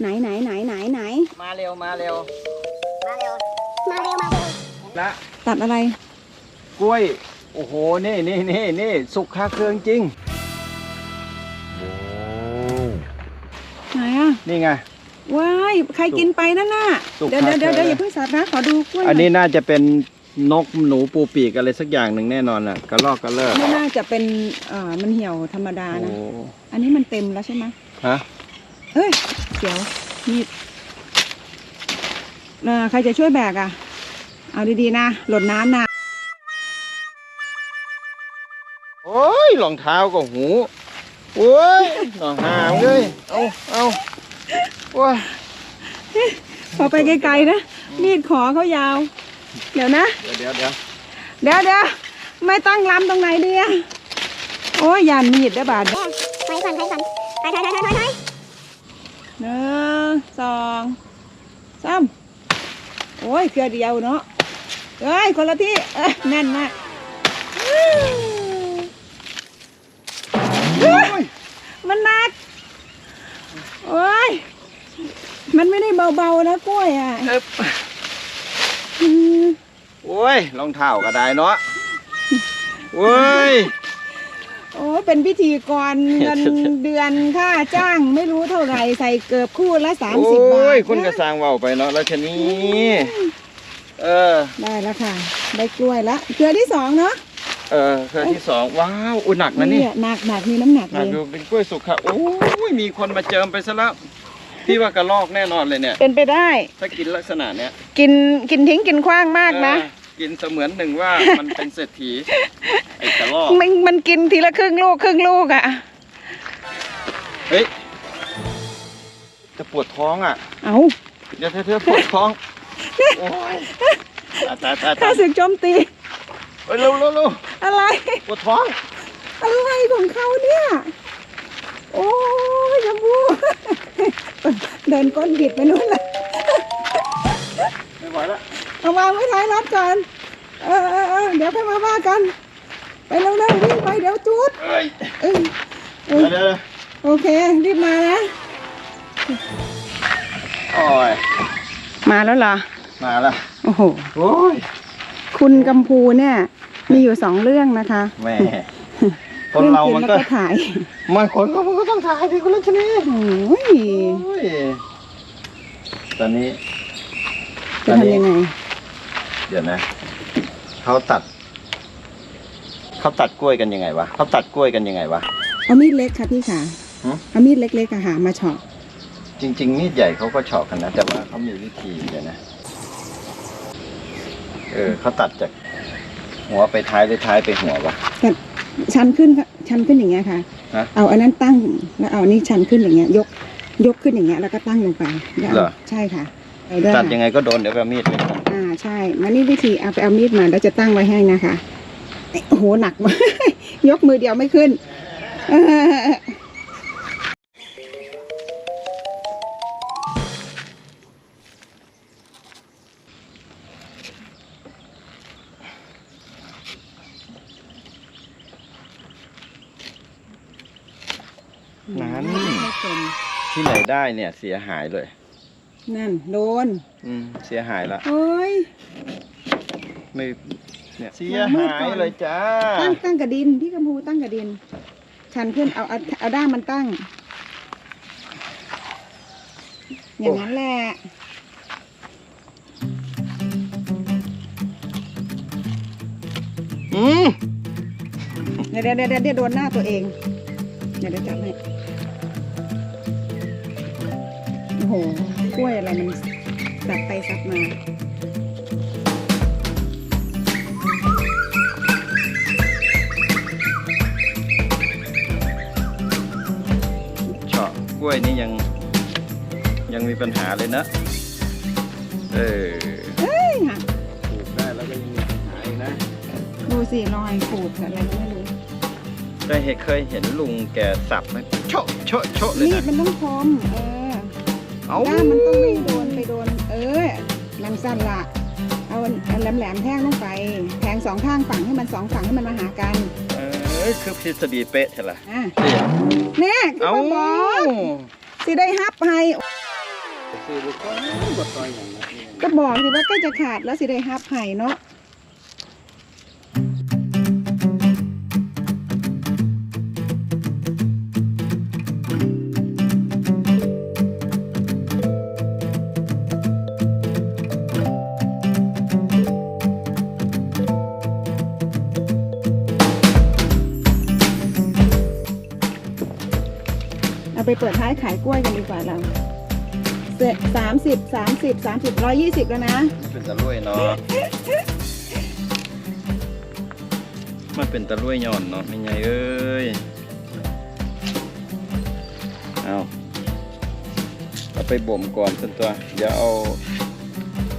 ไหนไหนไหนไหนไหน มาเร็วมาเร็ว มาเร็ว มาเร็ว มาเร็ว ละตัดอะไร กล้วย โอ้โห นี่นี่นี่นี่สุกคาเครื่องจริง ไหนอะ นี่ไง ว้าย ใครกินไปนั่นน่ะ สุกเดี๋ยวเดี๋ยวเดี๋ยวคาเคเดี๋ยวอย่าเพิ่งสับนะ ขอดูกล้วยหอันยนี้น่าจะเป็นนกหนูปูปีกอะไรสักอย่างหนึ่งแน่นอนแหละกระลอกกระเลิกไม่น่าจะเป็นเอ่อมันเหี่ยวธรรมดาโอ้นะ อันนี้มันเต็มแล้วใช่ไหมฮะ เฮ้ยเสียวมีดเอ่อใครจะช่วยแบกอะ เอาดีๆนะ หล่นน้ำนะ โอ้ยรองเท้าก็หูโอ้ยหนองหามเลยเอาเอาว้าพอไปไกลๆนะ มีดขอเขายาว เดี๋ยวนะ เดี๋ยวเดี๋ยวเดี๋ยวเดี๋ยวไม่ตั้งลำตรงไหนดีอะโอ้ยยานมีดได้อบาดถอยก่อนถอยก่อนถอยถอยถอยถอยถอย หนึ่งสองสามโอ้ยเกลือเดียวเนาะเอ้ยคนละที่เอ้ยแน่นมากมันหนักโอ้ยมันไม่ได้เบาๆนะกล้วยอะเอิบอืมโอ้ยรองเท้าก็ได้เนาะโอ้ย โอ้ยเป็นพิธีกรเงินเดือนค่าจ้างไม่รู้เท่าไหร่ใส่เกือบคู่ละสามโอ้สิบบาทยคุณกระนะสร้างเว่าไปเนาะแล้วชะนี้เออ ได้แล้วค่ะ ได้กล้วยละเกลือที่สองเนาะเออเครือที่สองว้าวอุ้ยหนักนะนี่อะหนักหนักมีน้ำหนักหนัเลกยดูเป็นกล้วยสุกค่ะโอ้ยมีคนมาเจิมไปซะแล้วพี่ว่ากระลอกแน่นอนเลยเนี่ย เป็นไปได้ ถ้ากินลักษณะเนี้ยกินกินทิ้งกินขว้างมากนะเออ กินเสมือนหนึ่งว่ามันเป็นเศรษฐีไอ้กระลอกมันมันกินทีละครึ่งลูกครึ่งลูกอะเฮ้ย จะปวดท้องอะ เอาเดี๋ยวเธอเธอปวดท้องโอ้ยตายตายตายข้าตายศึกโจมตี เฮ้ยเร็วเร็วเร็วอะไร ปวดท้อง อะไรของเขาเนี่ย โอ้ยชมพู่เดินก้นบิดไปนู่นละไม่ไหวแล้วเอาวางไว้ท้ายรถก่อน เออเออเออเดี๋ยวค่อยมาว่ากัน ไปเร็วๆวิ่งไปเดี๋ยวจุดเอ้ยเออเออเดี๋ยวเดี๋ยวเดี๋ยวโอเค รีบมานะ โอ้ยมาแล้วเหรอ มาแล้วโอ้โห โอ้ยคุณกัมพูเนี่ย มีอยู่สองเรื่องนะคะแม่คนเรามันก็องแล้วก็ถ่ายมันคนก็มันก็ต้องถ่ายดิคนละชนิดโอ้ยโอ้ยตอนนี้ จะทำยังไง เดี๋ยวนะ เขาตัดเขาตัดกล้วยกันยังไงวะเขาตัดกล้วยกันยังไงวะ เอามีดเล็กค่ะพี่ขาฮะเอามีดเล็กๆอะหามาเฉาะจริง ๆ มีดใหญ่เขาก็เฉาะกันนะ แต่ว่าเขามีวิธีเดี๋ยวนะ เออเขาตัดจาก หัวไปท้ายหรือท้ายไปหัววะ แต่ชันขึ้นค่ะชันขึ้นอย่างเงี้ยค่ะ ฮะ เอาอันนั้นตั้งแล้วเอาอันนี้ชันขึ้นอย่างเงี้ย ยกยกขึ้นอย่างเงี้ยแล้วก็ตั้งลงไปแล้วเหรเอาอใช่ค่ะไปด้วยตัดค่ะยังไงก็โดนเดี๋ยวไปเอามีดไปตัด อ่าใช่มานี่วิธีเอาไปเอามีดมาแล้วจะตั้งไว้ให้นะคะโอ้โหหนักมากยกมือเดียวไม่ขึ้นนั้นที่ไหนได้เนี่ยเสียหายเลย นั่นโดน อืมเสียหายละโอ้ย ไม่เนี่ยเสียมืดหาก่ยอนเลยจ้า ตั้งตั้งกระดินพี่กัมพูตั้งกระดิน ชันขึ้นเอาเอาเอาด้ามมันตั้ง อย่างนั้นแหละ อืมเดี๋ยวเดี๋ยวเดี๋ยวเดี๋ยวโดนหน้าตัวเอง เดี๋ยวเดี๋ยวจับให้โอ้โห กล้วยอะไรมันสับไปสับมาเฉาะกล้วยนี่ยังยังมีปัญหาเลยนะ เออเฮ้ยหักปลูกได้แล้วก็ยังมีปัญหาอีกนะ ดูสิรอยขูดอะไรก็ไม่รู้ได้เห็นเคยเห็นลุงแกสับไหมโชะโชะโชะเลยมีดนะมันต้องคมเออ เอาด้ามมันต้องไม่โดนไปโดน เออนังสั้นละเอาแหลมแหลมๆแทงลงไปแทงสองข้างฝั่งให้มันสองฝั่งให้มันมาหากัน เออคือทฤษฎีเป๊ะใช่ละอะเนี่ยเนี่ยคือเอามาบอกสิได้ฮับให้ซื้อบุกคนบดต่อยอย่างนั้นก็บอกสิว่าใกล้จะขาดแล้วสิได้ฮับไห่เนาะ ไปเปิดท้ายขายกล้วยกันดีกว่าเราสามสิบสามสิบสามสิบร้อยยี่สิบแล้วนะ เป็นตะลุยเนาะ มันเป็นตะลุยย่อนเนาะไม่ไงเอ้ย เอาเอาไปบ่มก่อนสันตัวอย่าเอา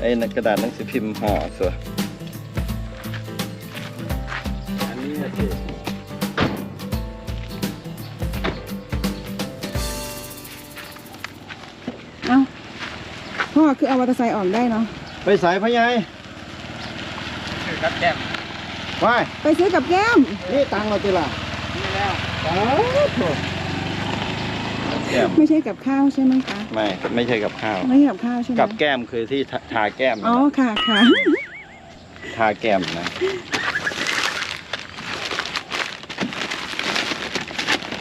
ไอ้กระดาษหนังสือพิมพ์ห่อสัวน พ่อคือเอามอเตอร์ไซค์ออกได้เนาะไปสายพะยายครับแก้มไปไปซื้อกับแก้มนี่ตังค์เราตีละนี่แล้วโอ้โหแก้มไม่ใช่กับข้าวใช่ไหมคะไม่ไม่ใช่กับข้าว ไม่ใช่กับข้าวใช่ไหมกับแก้มคือที่ทาทาแก้มนะอ๋อค่ะค่ะทาแก้มนะ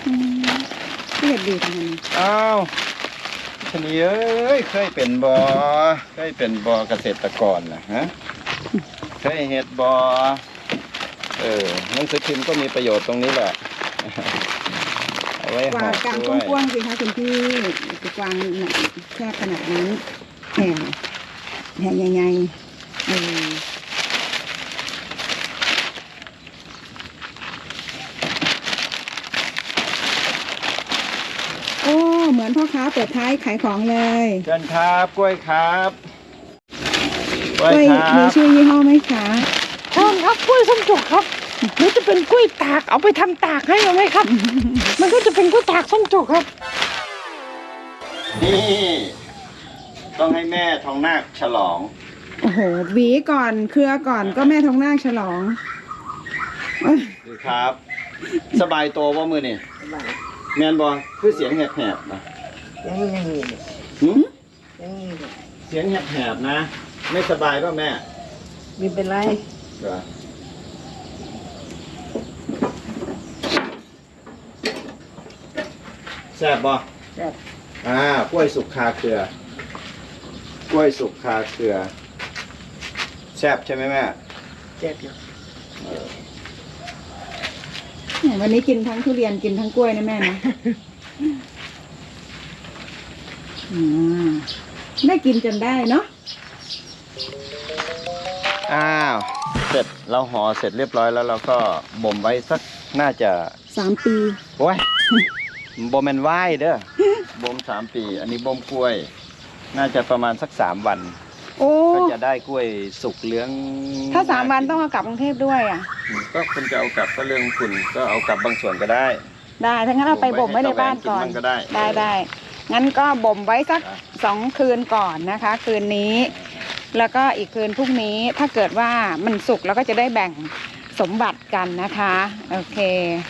อืมเรียบดีจังเลยอ้าว ชนีเอ้ยเคยเป็นบอเคยเป็นบอเกษตรกรนะฮะเคยเห็ดบอเออหนังสือพิมพ์ก็มีประโยชน์ตรงนี้แหละเอาไว้กห่วาอดกลางกล้วยกว้างๆสิคะคุณพี่จะกวางหนักแคบขนาดนั้นแห่แห่ใหญ่ๆเออโอ้เหมือนพ่อค้าเปิดท้ายขายของเลยเชิญครับกล้วยครับกกล้วยล้วยครัมีบชื่อยี่ห้อไหมคะใช่ครับกล้วยส้มจุกครับหรือจะเป็นกล้วยตากเอาไปทำตากให้เอาไหมครับ มันก็จะเป็นกล้วยตากส้มจุกครับ นี่ต้องให้แม่ทองนาคฉลอง โอ้โหหวีก่อนเครือก่อนก็แม่ทองนาคฉลองเอ้ยดูครับ สบายตัวว่ามือนี่แมนบอคือเสียงแหบๆนะ หึเสียงแหบๆนะ ไม่สบายป่ะแม่ไม่เป็นไรเหรอแซ่บบ่แซ่บอ่ากล้วยสุกคาเครือกล้วยสุกคาเครือ แซ่บใช่ไหมแม่ เจ็บอยู่วันนี้กินทั้งทุเรียนกินทั้งกล้วยนะแม่นะ อืมได้กินจนได้เนาะอ้าว เสร็จเราห่อเสร็จเรียบร้อยแล้วเราก็บ่มไว้สักน่าจะสามปี โอ้ยบ่แมนไหว้เด้อบ่มสามปี อันนี้บ่มกล้วย น่าจะประมาณสักสามวัน โอ้ ก็จะได้กล้วยสุกเหลืองถ้าสามวันต้องเอากลับกรุงเทพด้วยอะ ก็คุณจะเอากลับก็เรื่องคุณก็เอากลับบางส่วนก็ได้ ได้ ถ้างั้นเอาไปบ่มไว้ในบ้านก่อนบ่มไว้ให้ตะแหวนกินมันก็ได้ได้ได้ งั้นก็บ่มไว้สักสองคืนก่อนนะคะ คืนนี้ แล้วก็อีกคืนพรุ่งนี้ถ้าเกิดว่ามันสุกเราก็จะได้แบ่งสมบัติกันนะคะ โอเค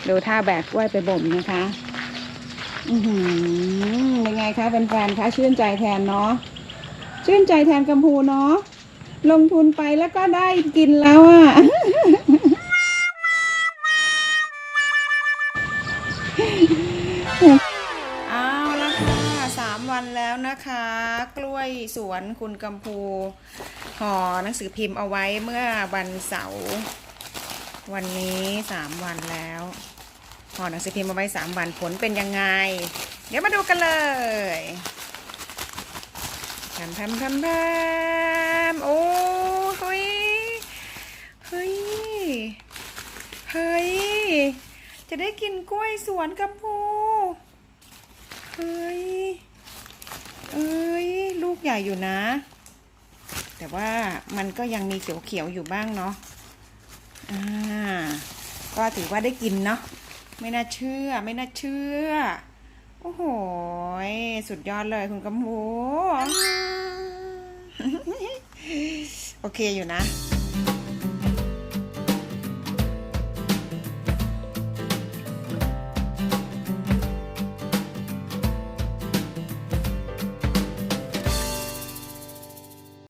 ดูท่าแบกกล้วยไปบ่มนะคะ อือเป็นไงคะเป็นแฟนๆคะชื่นใจแทนเนาะชื่นใจแทนกัมพูเนาะลงทุนไปแล้วก็ได้กินแล้วอะ่ะ วันแล้วนะคะ กล้วยสวนคุณกัมพูห่อหนังสือพิมพ์เอาไว้เมื่อวันเสาร์วันนี้สามวันแล้วห่อหนังสือพิมพ์เอาไว้สามวันผลเป็นยังไง เดี๋ยวมาดูกันเลยแพมแพมแพมแพมโอ้เฮ้ยเฮ้ยเฮ้ยจะได้กินกล้วยสวนกัมพูเฮ้ย เอ้ย ลูกใหญ่อยู่นะ แต่ว่ามันก็ยังมีเขียวๆอยู่บ้างเนาะอ่าก็ถือว่าได้กินเนาะไม่น่าเชื่อไม่น่าเชื่อ โอ้โหยสุดยอดเลยคุณกำพูโอเคอยู่นะ